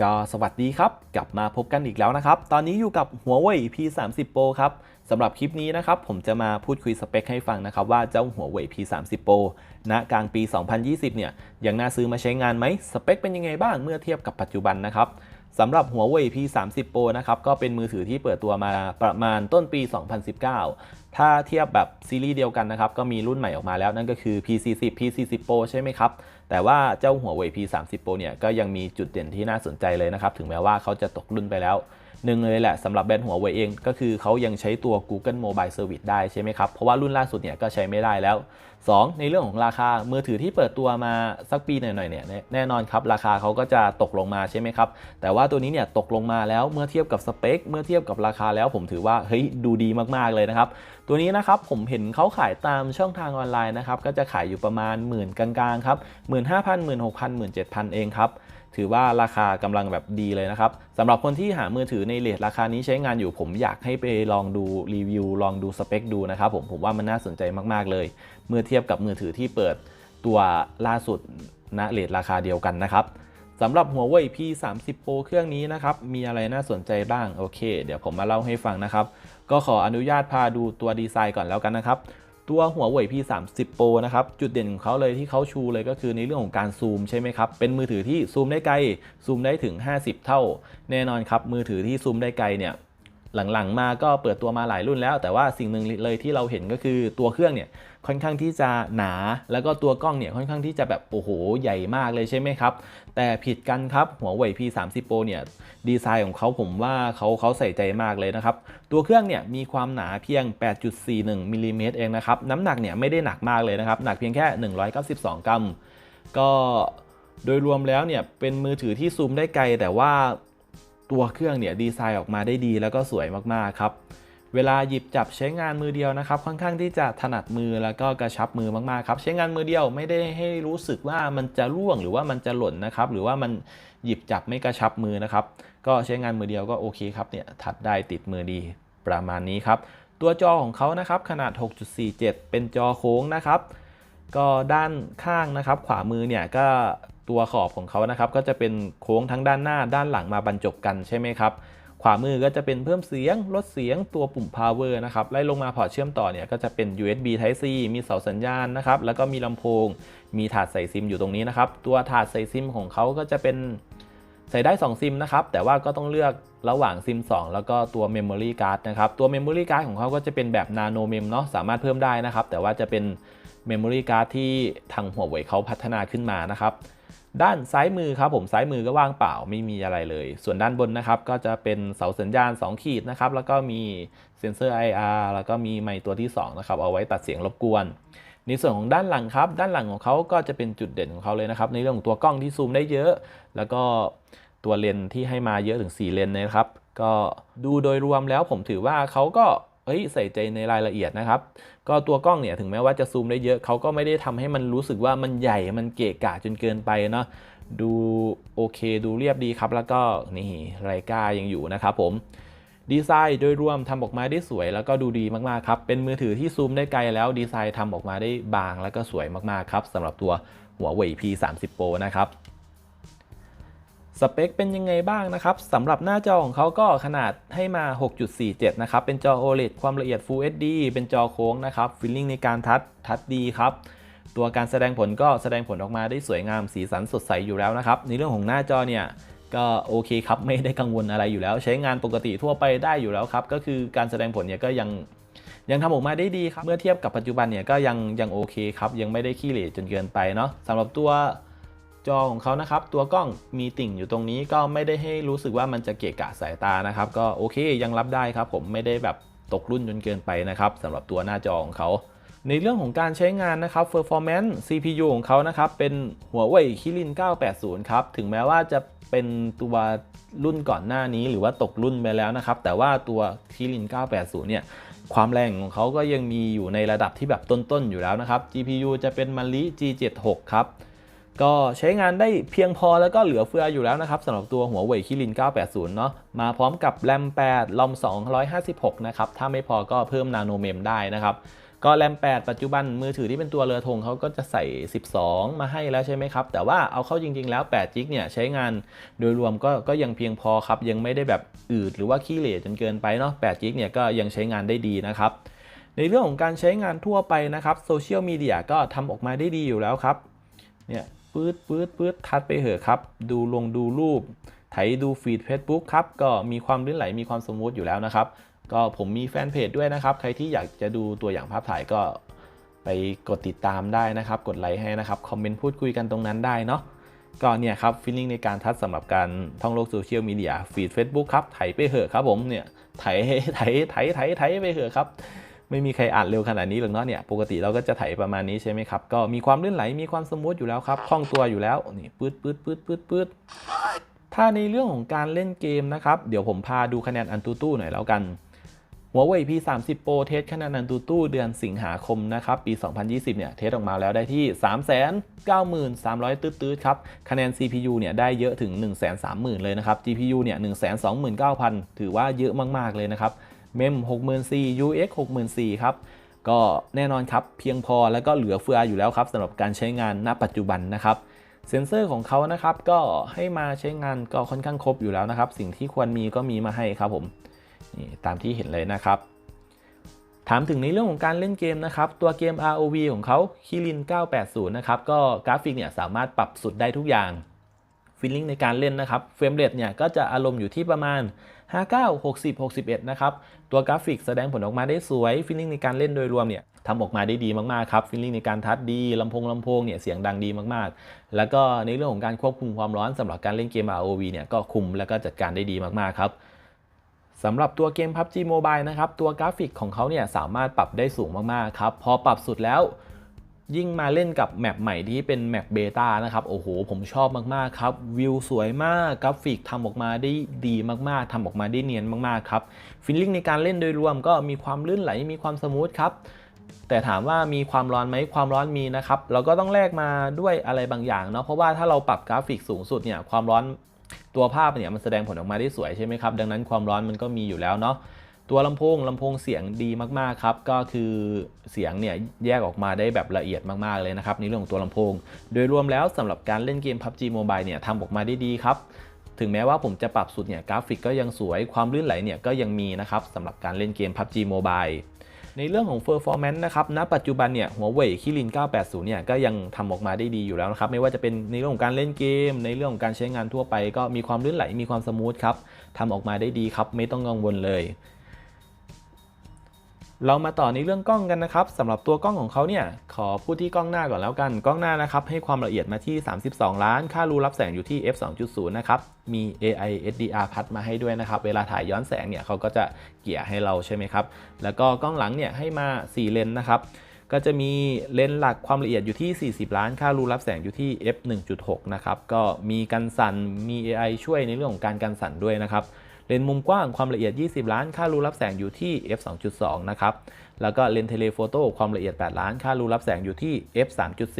ก็สวัสดีครับ กลับมาพบกันอีกแล้วนะครับ ตอนนี้อยู่กับหัวเว่ย P30 Pro ครับสำหรับคลิปนี้นะครับ ผมจะมาพูดคุยสเปคให้ฟังนะครับ ว่าเจ้าหัวเว่ย P30 Pro ณกลางปี 2020 เนี่ย ยังน่าซื้อมาใช้งานไหม สเปคเป็นยังไงบ้างเมื่อเทียบกับปัจจุบันนะครับสำหรับหัวเว่ย P30 Pro นะครับ ก็เป็นมือถือที่เปิดตัวมาประมาณต้นปี 2019 ถ้าเทียบแบบซีรีส์เดียวกันนะครับ ก็มีรุ่นใหม่ออกมาแล้วนั่นก็คือ P40 P40 Pro ใช่ไหมครับ แต่ว่าเจ้าหัวเว่ย P30 Pro เนี่ยก็ยังมีจุดเด่นที่น่าสนใจเลยนะครับ ถึงแม้ว่าเขาจะตกรุ่นไปแล้ว หนึ่งเลยแหละสำหรับแบรนด์หัวเว่ยเอง ก็คือเขายังใช้ตัว Google Mobile Service ได้ใช่ไหมครับ เพราะว่ารุ่นล่าสุดเนี่ยก็ใช้ไม่ได้แล้ว 2 ในเรื่องของราคามือถือที่เปิดตัวมาสักปีหน่อยๆเนี่ยแน่นอนครับราคาเขาก็จะตกลงมาใช่ไหมครับ แต่ว่าตัวนี้เนี่ยตกลงมาแล้วเมื่อเทียบกับสเปคเมื่อเทียบกับราคาแล้วผมถือว่าเฮ้ยดูดีมากๆเลยนะครับ ตัวนี้นะครับผมเห็นเขาขายตามช่องทางออนไลน์นะครับก็จะขายอยู่ประมาณหมื่นกลางๆครับหมื่นห้าพันหมื่นหกพันหมื่นเจ็ดพันเองครับ ถือว่าราคากำลังแบบดีเลยนะครับสำหรับคนที่หามือถือในเลทราคานี้ใช้งานอยู่ผมอยากให้ไปลองดูรีวิวลองดูสเปคดูนะครับผมผมว่ามันน่าสนใจมากๆเลย เมื่อเทียบกับมือถือที่เปิดตัวล่าสุดณเลทราคาเดียวกันนะครับสำหรับหัวเว่ย P30 Pro เครื่องนี้นะครับ มีอะไรน่าสนใจบ้าง โอเค เดี๋ยวผมมาเล่าให้ฟังนะครับ ก็ขออนุญาตพาดูตัวดีไซน์ก่อนแล้วกันนะครับ ตัวหัวเว่ย P30 Pro นะครับ จุดเด่นของเขาเลยที่เขาชูเลยก็คือในเรื่องของการซูมใช่ไหมครับ เป็นมือถือที่ซูมได้ไกล ซูมได้ถึง 50 เท่า แน่นอนครับ มือถือที่ซูมได้ไกลเนี่ย หลังๆ มาก็เปิดตัวมาหลายรุ่นแล้ว แต่ว่าสิ่งหนึ่งเลยที่เราเห็นก็คือตัวเครื่องเนี่ยค่อนข้างที่จะหนา แล้วก็ตัวกล้องเนี่ยค่อนข้างที่จะแบบโอ้โหใหญ่มากเลยใช่ไหมครับ แต่ผิดกันครับหัวเว่ย P30 Pro เนี่ยดีไซน์ของเขาผมว่าเขาเขาใส่ใจมากเลยนะครับ ตัวเครื่องเนี่ยมีความหนาเพียง 8.41มิลลิเมตรเองนะครับ น้ำหนักเนี่ยไม่ได้หนักมากเลยนะครับ หนักเพียงแค่ 192 กรัม ก็โดยรวมแล้วเนี่ยเป็นมือถือที่ซูมได้ไกลแต่ว่า ตัวเครื่องเนี่ยดีไซน์ออกมาได้ดีแล้วก็สวยมากๆครับเวลาหยิบจับใช้งานมือเดียวนะครับค่อนข้างที่จะถนัดมือแล้วก็กระชับมือมากๆครับใช้งานมือเดียวไม่ได้ให้รู้สึกว่ามันจะร่วงหรือว่ามันจะหล่นนะครับหรือว่ามันหยิบจับไม่กระชับมือนะครับก็ใช้งานมือเดียวก็โอเคครับเนี่ยถัดได้ติดมือดีประมาณนี้ครับตัวจอของเขานะครับขนาด 6.47 เป็นจอโค้งนะครับ ก็ด้านข้างนะครับขวามือเนี่ยก็ ตัวขอบของเขานะครับก็จะเป็นโค้งทั้งด้านหน้าด้านหลังมาบรรจบกันใช่ไหมครับขวามือก็จะเป็นเพิ่มเสียงลดเสียงตัวปุ่ม power นะครับไล่ลงมาพอร์ตเชื่อมต่อเนี่ยก็จะเป็น USB Type C มีเสาสัญญาณนะครับแล้วก็มีลำโพง มีถาดใส่ซิมอยู่ตรงนี้นะครับตัวถาดใส่ซิมของเขาก็จะเป็นใส่ได้ 2 ซิมนะครับแต่ว่าก็ต้องเลือกระหว่างซิม 2 แล้วก็ตัว Memory Card นะครับตัว Memory Card ของเขาก็จะเป็นแบบ Nano Mem เนาะสามารถเพิ่มได้นะครับแต่ว่าจะเป็น Memory Card ที่ทางหัวเว่ยเขาพัฒนาขึ้นมานะครับ ด้านซ้ายมือครับผมซ้ายมือก็ว่างเปล่าไม่มีอะไรเลย ส่วนด้านบนนะครับก็จะเป็นเสาสัญญาณ 2 ขีดนะครับ แล้วก็มีเซ็นเซอร์ IR แล้วก็มีไมค์ตัวที่2นะครับเอาไว้ตัดเสียงรบกวนในส่วนของด้านหลังครับ ด้านหลังของเขาก็จะเป็นจุดเด่นของเขาเลยนะครับ ในเรื่องของตัวกล้องที่ซูมได้เยอะ แล้วก็ตัวเลนที่ให้มาเยอะถึง 4 เลนนะครับ ก็ดูโดยรวมแล้วผมถือว่าเขาก็ เอ้ยใส่ใจในรายละเอียดนะครับ ก็ตัวกล้องเนี่ยถึงแม้ว่าจะซูมได้เยอะเขาก็ไม่ได้ทำให้มันรู้สึกว่ามันใหญ่มันเกะกะจนเกินไปเนาะดูโอเคดูเรียบดีครับ แล้วก็นี่ไรก้ายังอยู่นะครับผมดีไซน์โดยรวมทำออกมาได้สวย แล้วก็ดูดีมากๆครับ เป็นมือถือที่ซูมได้ไกลแล้วดีไซน์ทำออกมาได้บาง แล้วก็สวยมากๆครับสำหรับตัวหัวเว่ย P30 Pro นะครับ สเปคเป็นยังไงบ้างนะครับสำหรับหน้าจอของเขาก็ขนาดให้มา 6.47 นะครับ เป็นจอ OLED ความละเอียด Full HD เป็นจอโค้งนะครับฟีลลิ่งในการทัชทัชดีครับตัวการแสดงผลก็แสดงผลออกมาได้สวยงามสีสันสดใสอยู่แล้วนะครับ ในเรื่องของหน้าจอเนี่ยก็โอเคครับไม่ได้กังวลอะไรอยู่แล้ว ใช้งานปกติทั่วไปได้อยู่แล้วครับก็คือการแสดงผลเนี่ยก็ยังยังทำออกมาได้ดีครับเมื่อเทียบกับปัจจุบันเนี่ยก็ยังยังโอเคครับยังไม่ได้ขี้เหร่จนเกินไปเนาะสำหรับตัว จอของเขานะครับ ตัวกล้องมีติ่งอยู่ตรงนี้ก็ไม่ได้ให้รู้สึกว่ามันจะเกะกะสายตานะครับ ก็โอเคยังรับได้ครับ ผมไม่ได้แบบตกรุ่นจนเกินไปนะครับสำหรับตัวหน้าจอของเขา ในเรื่องของการใช้งานนะครับ performance CPU ของเขานะครับ เป็นหัวเว่ยคิริน980 ครับ ถึงแม้ว่าจะเป็นตัวรุ่นก่อนหน้านี้หรือว่าตกรุ่นไปแล้วนะครับ แต่ว่าตัวคิริน980 เนี่ยความแรงของเขาก็ยังมีอยู่ในระดับที่แบบต้นๆอยู่แล้วนะครับ GPU จะเป็นม a ลิ G76 ครับ ก็ใช้งานได้เพียงพอแล้วก็เหลือเฟืออยู่แล้วนะครับสำหรับตัวหัวเว่ยคิริน 980 เนาะมาพร้อมกับแรม 8 ลอม 256 นะครับ ถ้าไม่พอก็เพิ่มนาโนเมมได้นะครับ ก็แรม 8 ปัจจุบันมือถือที่เป็นตัวเรือธงเขาก็จะใส่ 12 มาให้แล้วใช่ไหมครับ แต่ว่าเอาเข้าจริง ๆ แล้ว8จิกเนี่ยใช้งานโดยรวมก็ก็ยังเพียงพอครับ ยังไม่ได้แบบอืดหรือว่าขี้เหร่จนเกินไปเนาะ8จิกเนี่ยก็ยังใช้งานได้ดีนะครับในเรื่องของการใช้งานทั่วไปนะครับโซเชียลมีเดียก็ทำออกมาได้ดีอยู่แล้วครับเนี่ย ปื๊ดปื๊ดปื๊ดทัดไปเหอะครับ ดูลงดูรูป ไถดูฟีด Facebook ครับ ก็มีความลื่นไหลมีความสมูทอยู่แล้วนะครับ ก็ผมมีแฟนเพจด้วยนะครับ ใครที่อยากจะดูตัวอย่างภาพถ่ายก็ไปกดติดตามได้นะครับ กดไลค์ให้นะครับ คอมเมนต์พูดคุยกันตรงนั้นได้เนาะก็เนี่ยครับฟีลลิ่งในการทัดสำหรับการท่องโลกโซเชียลมีเดียฟีด Facebook ครับไถไปเหอะครับผมเนี่ยไถไถไถไถไถไปเหอะครับ ไม่มีใครอ่านเร็วขนาดนี้หรอกเนาะเนี่ยปกติเราก็จะไถประมาณนี้ใช่ไหมครับ ก็มีความลื่นไหลมีความสมูทอยู่แล้วครับคล่องตัวอยู่แล้วนี่ปื๊ดปื๊ดปื๊ดปื๊ดปื๊ดถ้าในเรื่องของการเล่นเกมนะครับ เดี๋ยวผมพาดูคะแนนอันตูตู้หน่อยแล้วกันหัวเว่ย P30 Pro เทสคะแนนอันตูตู้เดือนสิงหาคมนะครับ ปี 2020 เนี่ย เทสออกมาแล้วได้ที่ 393,300 ตืดๆครับ คะแนน CPU เนี่ย ได้เยอะถึง 130,000 เลยนะครับ GPU เนี่ย 129,000 ถือว่าเยอะมาก ๆ เลยนะครับ เมม64,000 UX 64,000ครับก็แน่นอนครับเพียงพอแล้วก็เหลือเฟืออยู่แล้วครับสำหรับการใช้งานณปัจจุบันนะครับเซนเซอร์ของเขานะครับก็ให้มาใช้งานก็ค่อนข้างครบอยู่แล้วนะครับ สิ่งที่ควรมีก็มีมาให้ครับผมนี่ตามที่เห็นเลยนะครับ ถามถึงในเรื่องของการเล่นเกมนะครับ ตัวเกม ROV ของเขาคิริน 980 นะครับ ก็กราฟิกเนี่ยสามารถปรับสุดได้ทุกอย่างฟีลลิ่งในการเล่นนะครับเฟรมเรทเนี่ยก็จะอารมณ์อยู่ที่ประมาณ 59 60 61 นะครับ ตัวกราฟิกแสดงผลออกมาได้สวยฟีลลิ่งในการเล่นโดยรวมเนี่ยทำออกมาได้ดีมากๆครับฟีลลิ่งในการทัดดีลำโพงลำโพงเนี่ยเสียงดังดีมากๆ แล้วก็ในเรื่องของการควบคุมความร้อนสำหรับการเล่นเกม ROV เนี่ยก็คุมแล้วก็จัดการได้ดีมากๆครับสำหรับตัวเกม PUBG Mobile นะครับ ตัวกราฟิกของเขาเนี่ยสามารถปรับได้สูงมาก ๆ ครับ พอปรับสุดแล้ว ยิ่งมาเล่นกับแมปใหม่ที่เป็นแมปเบต้านะครับโอ้โหผมชอบมากๆครับวิวสวยมากกราฟิกทำออกมาได้ดีมากๆทำออกมาได้เนียนมากๆครับฟิลลิ่งในการเล่นโดยรวมก็มีความลื่นไหลมีความสมูทครับแต่ถามว่ามีความร้อนไหมความร้อนมีนะครับ เราก็ต้องแลกมาด้วยอะไรบางอย่างเนาะเพราะว่าถ้าเราปรับกราฟิกสูงสุดเนี่ยความร้อนตัวภาพเนี่ยมันแสดงผลออกมาได้สวยใช่ไหมครับดังนั้นความร้อนมันก็มีอยู่แล้วเนาะ ตัวลำโพงลำโพงเสียงดีมากๆครับก็คือเสียงเนี่ยแยกออกมาได้แบบละเอียดมากๆเลยนะครับในเรื่องของตัวลำโพง โดยรวมแล้วสำหรับการเล่นเกม PUBG Mobile เนี่ยทำออกมาได้ดีครับถึงแม้ว่าผมจะปรับสุดเนี่ยกราฟิกก็ยังสวยความลื่นไหลเนี่ยก็ยังมีนะครับสำหรับการเล่นเกม PUBG Mobile ในเรื่องของ performance นะครับ ณ ปัจจุบันเนี่ย หัวเว่ยคิริน 980 เนี่ย ก็ยังทำออกมาได้ดีอยู่แล้วนะครับ ไม่ว่าจะเป็นในเรื่องของการเล่นเกม ในเรื่องของการใช้งานทั่วไป ก็มีความลื่นไหล มีความสมูทครับทำออกมาได้ดีครับ ไม่ต้องกังวลเลย เรามาต่อในเรื่องกล้องกันนะครับสำหรับตัวกล้องของเขาเนี่ยขอพูดที่กล้องหน้าก่อนแล้วกันกล้องหน้านะครับให้ความละเอียดมาที่ 32 ล้าน ค่ารูรับแสงอยู่ที่ f 2.0 นะครับมี AI SDR พัดมาให้ด้วยนะครับเวลาถ่ายย้อนแสงเนี่ยเขาก็จะเกี่ยให้เราใช่ไหมครับแล้วก็กล้องหลังเนี่ยให้มา 4 เลนส์นะครับก็จะมีเลนส์หลักความละเอียดอยู่ที่ 40 ล้าน ค่ารูรับแสงอยู่ที่ f 1.6 นะครับก็มีกันสั่นมี AI ช่วยในเรื่องของการกันสั่นด้วยนะครับ เลนส์มุมกว้างความละเอียด 20 ล้าน ค่ารูรับแสงอยู่ที่ f 2.2 นะครับ แล้วก็เลนส์เทเลโฟโต้ความละเอียด 8 ล้าน ค่ารูรับแสงอยู่ที่ f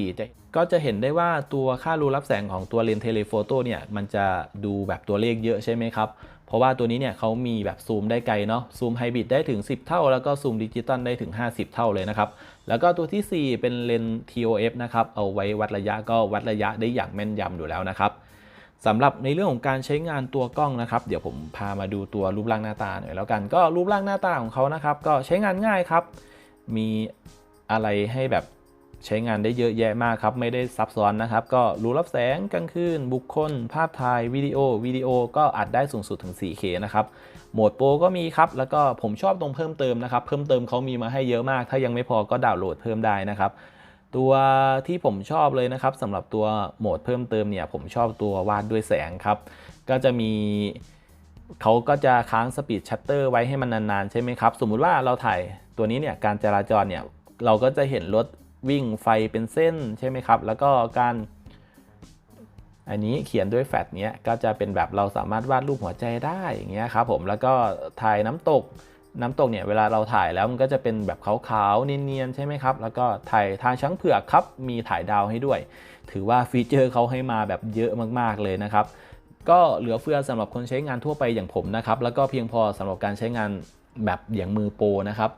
3.4 ก็จะเห็นได้ว่าตัวค่ารูรับแสงของตัวเลนส์เทเลโฟโต้เนี่ยมันจะดูแบบตัวเลขเยอะใช่ไหมครับเพราะว่าตัวนี้เนี่ยเขามีแบบซูมได้ไกลเนาะซูมไฮบริดได้ถึง 10 เท่า แล้วก็ซูมดิจิตอลได้ถึง 50 เท่าเลยนะครับ แล้วก็ตัวที่ 4 เป็นเลนส์ TOF นะครับ เอาไว้วัดระยะก็วัดระยะได้อย่างแม่นยำอยู่แล้วนะครับ สำหรับในเรื่องของการใช้งานตัวกล้องนะครับ เดี๋ยวผมพามาดูตัวรูปร่างหน้าตาหน่อยแล้วกันก็รูปร่างหน้าตาของเขานะครับ ก็ใช้งานง่ายครับ มีอะไรให้แบบใช้งานได้เยอะแยะมากครับ ไม่ได้ซับซ้อนนะครับ ก็รูรับแสงกลางคืน บุคคล ภาพถ่ายวิดีโอวิดีโอก็อัดได้สูงสุดถึง 4K นะครับ โหมดโปรก็มีครับ แล้วก็ผมชอบตรงเพิ่มเติมนะครับ เพิ่มเติมเขามีมาให้เยอะมาก ถ้ายังไม่พอก็ดาวน์โหลดเพิ่มได้นะครับ ตัวที่ผมชอบเลยนะครับสำหรับตัวโหมดเพิ่มเติมเนี่ยผมชอบตัววาดด้วยแสงครับ ก็จะมีเขาก็จะค้างสปีดชัตเตอร์ไว้ให้มันนานๆ ใช่ไหมครับ สมมุติว่าเราถ่ายตัวนี้เนี่ยการจราจรเนี่ยเราก็จะเห็นรถวิ่งไฟเป็นเส้นใช่ไหมครับ แล้วก็การ อันนี้เขียนด้วยแฟลชเนี้ยก็จะเป็นแบบเราสามารถวาดรูปหัวใจได้อย่างเงี้ยครับผมแล้วก็ถ่ายน้ำตก น้ำตกเนี่ยเวลาเราถ่ายแล้วมันก็จะเป็นแบบขาวๆเนียนๆใช่ไหมครับ แล้วก็ถ่ายทางช้างเผือกครับ มีถ่ายดาวให้ด้วย ถือว่าฟีเจอร์เขาให้มาแบบเยอะมากๆเลยนะครับ ก็เหลือเฟือสำหรับคนใช้งานทั่วไปอย่างผมนะครับ แล้วก็เพียงพอสำหรับการใช้งานแบบอย่างมือโปรนะครับ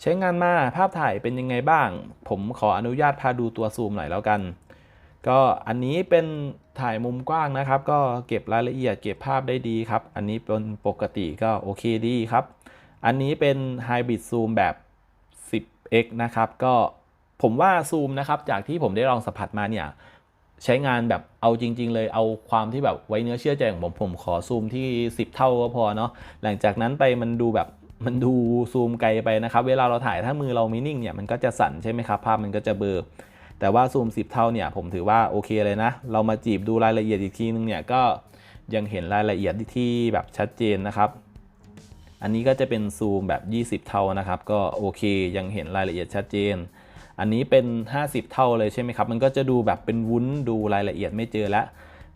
ใช้งานมาภาพถ่ายเป็นยังไงบ้าง ผมขออนุญาตพาดูตัวซูมหน่อยแล้วกัน ก็อันนี้เป็นถ่ายมุมกว้างนะครับ ก็เก็บรายละเอียดเก็บภาพได้ดีครับ อันนี้เป็นปกติก็โอเคดีครับ อันนี้เป็น Hybrid Zoom แบบ 10x นะครับ ก็ผมว่าซูมนะครับ จากที่ผมได้ลองสัมผัสมาเนี่ย ใช้งานแบบเอาจริง ๆ เลยเอาความที่แบบไว้เนื้อเชื่อใจของผมผมขอซูมที่ 10 เท่าก็พอเนาะหลังจากนั้นไปมันดูแบบมันดูซูมไกลไปนะครับ เวลาเราถ่ายถ้ามือเราไม่นิ่งเนี่ยมันก็จะสั่นใช่ไหมครับ ภาพมันก็จะเบลอแต่ว่าซูม 10 เท่าเนี่ยผมถือว่าโอเคเลยนะ เรามาจีบดูรายละเอียดอีกทีนึงเนี่ยก็ยังเห็นรายละเอียดที่แบบชัดเจนนะครับ อันนี้ก็จะเป็นซูมแบบ 20 เท่านะครับ ก็โอเคยังเห็นรายละเอียดชัดเจน อันนี้เป็น 50 เท่าเลยใช่ไหมครับ มันก็จะดูแบบเป็นวุ้นดูรายละเอียดไม่เจอแล้ว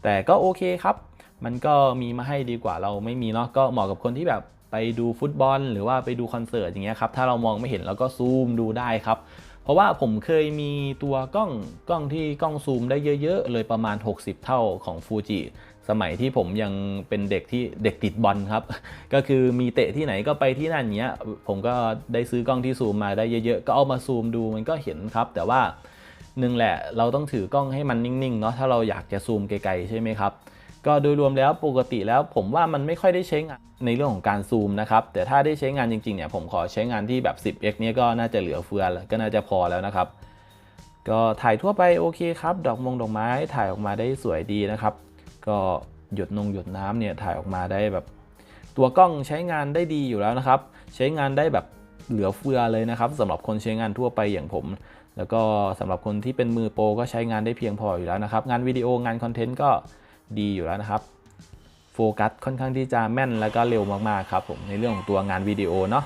แต่ก็โอเคครับ มันก็มีมาให้ดีกว่าเราไม่มีเนาะก็เหมาะกับคนที่แบบไปดูฟุตบอล หรือว่าไปดูคอนเสิร์ตอย่างเงี้ยครับถ้าเรามองไม่เห็นเราก็ซูมดูได้ครับเพราะว่าผมเคยมีตัวกล้องกล้องที่กล้องซูมได้เยอะ ๆ เลยประมาณ 60 เท่าของฟูจิ สมัยที่ผมยังเป็นเด็กที่เด็กติดบอลครับ ก็คือมีเตะที่ไหนก็ไปที่นั่นเนี้ย ผมก็ได้ซื้อกล้องที่ซูมมาได้เยอะๆ ก็เอามาซูมดูมันก็เห็นครับ แต่ว่าหนึ่งแหละเราต้องถือกล้องให้มันนิ่งๆเนาะถ้าเราอยากจะซูมไกลๆใช่ไหมครับ ก็โดยรวมแล้วปกติแล้วผมว่ามันไม่ค่อยได้ใช้งานในเรื่องของการซูมนะครับ แต่ถ้าได้ใช้งานจริงๆเนี่ยผมขอใช้งานที่แบบ 10x เนี่ยก็น่าจะเหลือเฟือแล้วก็น่าจะพอแล้วนะครับ ก็ถ่ายทั่วไปโอเคครับ ดอกมงดอกไม้ถ่ายออกมาได้สวยดีนะครับ ก็หยดนงหยดน้ำเนี่ยถ่ายออกมาได้แบบ ตัวกล้องใช้งานได้ดีอยู่แล้วนะครับ ใช้งานได้แบบเหลือเฟือเลยนะครับสำหรับคนใช้งานทั่วไปอย่างผม แล้วก็สำหรับคนที่เป็นมือโปรก็ใช้งานได้เพียงพออยู่แล้วนะครับ งานวิดีโองานคอนเทนต์ก็ดีอยู่แล้วนะครับโฟกัสค่อนข้างที่จะแม่นแล้วก็เร็วมากๆครับผมในเรื่องของตัวงานวิดีโอเนาะ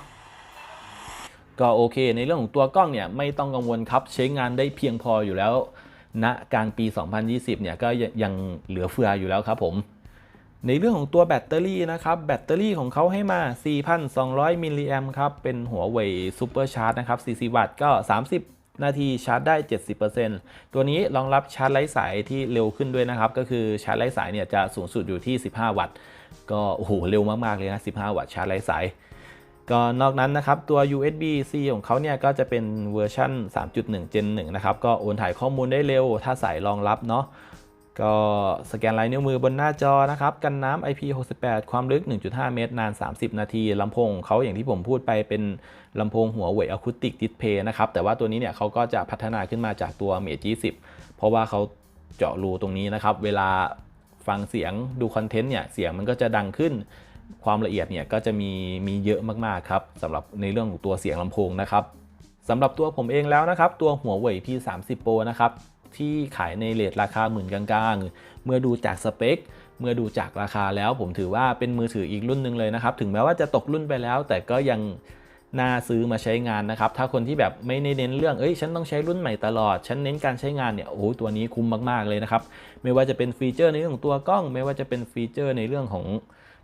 ก็โอเค ในเรื่องของตัวกล้องเนี่ยไม่ต้องกังวลครับใช้งานได้เพียงพออยู่แล้ว ณกลางปี 2020 เนี่ยก็ยังเหลือเฟืออยู่แล้วครับผม ในเรื่องของตัวแบตเตอรี่นะครับ แบตเตอรี่ของเขาให้มา 4,200 มิลลิแอมครับ เป็นหัวเว่ยซูเปอร์ชาร์จนะครับ 40 วัตต์ก็ 30นาทีชาร์จได้ 70%ตัวนี้รองรับชาร์จไร้สายที่เร็วขึ้นด้วยนะครับ ก็คือชาร์จไร้สายเนี่ยจะสูงสุดอยู่ที่ 15 วัตต์ ก็โอ้โหเร็วมาก ๆ เลยนะ 15 วัตต์ชาร์จไร้สาย ก็นอกนั้นนะครับตัว USB-C ของเขาเนี่ยก็จะเป็นเวอร์ชัน3.1 Gen 1นะครับก็โอนถ่ายข้อมูลได้เร็ว ถ้าสายรองรับเนาะก็สแกนลายนิ้วมือบนหน้าจอนะครับ กันน้ำ IP68 ความลึก 1.5 เมตร นาน 30 นาทีลำโพงเขาอย่างที่ผมพูดไปเป็นลำโพงหัวเว่ยอะคูติกดิสเพย์นะครับ แต่ว่าตัวนี้เนี่ยเขาก็จะพัฒนาขึ้นมาจากตัว Mate G10 เพราะว่าเขาเจาะรูตรงนี้นะครับ เวลาฟังเสียงดูคอนเทนต์เนี่ย เสียงมันก็จะดังขึ้น ความละเอียดเนี่ยก็จะมีมีเยอะมากๆครับสำหรับในเรื่องของตัวเสียงลำโพงนะครับสำหรับตัวผมเองแล้วนะครับ ตัวหัวเว่ย P30 Pro นะครับที่ขายในเลทราคาหมื่นกลางๆ เมื่อดูจากสเปค เมื่อดูจากราคาแล้วผมถือว่าเป็นมือถืออีกรุ่นหนึ่งเลยนะครับ ถึงแม้ว่าจะตกรุ่นไปแล้ว แต่ก็ยังน่าซื้อมาใช้งานนะครับ ถ้าคนที่แบบไม่ไเน้นเรื่อง เอ้ย ฉันต้องใช้รุ่นใหม่ตลอด ฉันเน้นการใช้งานเนี่ย โอ้โห ตัวนี้คุ้มมากๆเลยนะครับ ไม่ว่าจะเป็นฟีเจอร์ในเรื่องของตัวกล้อง ไม่ว่าจะเป็นฟีเจอร์ในเรื่องของ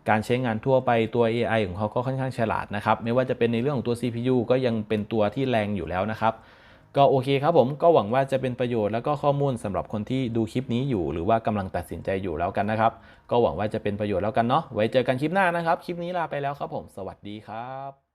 การใช้งานทั่วไปตัว AI ของเขาก็ค่อนข้างฉลาดนะครับ ไม่ว่าจะเป็นในเรื่องของตัว CPU ก็ยังเป็นตัวที่แรงอยู่แล้วนะครับ ก็โอเคครับผมก็หวังว่าจะเป็นประโยชน์แล้วก็ข้อมูลสำหรับคนที่ดูคลิปนี้อยู่ หรือว่ากำลังตัดสินใจอยู่แล้วกันนะครับ ก็หวังว่าจะเป็นประโยชน์แล้วกันเนาะไว้เจอกันคลิปหน้านะครับ คลิปนี้ลาไปแล้วครับผม สวัสดีครับ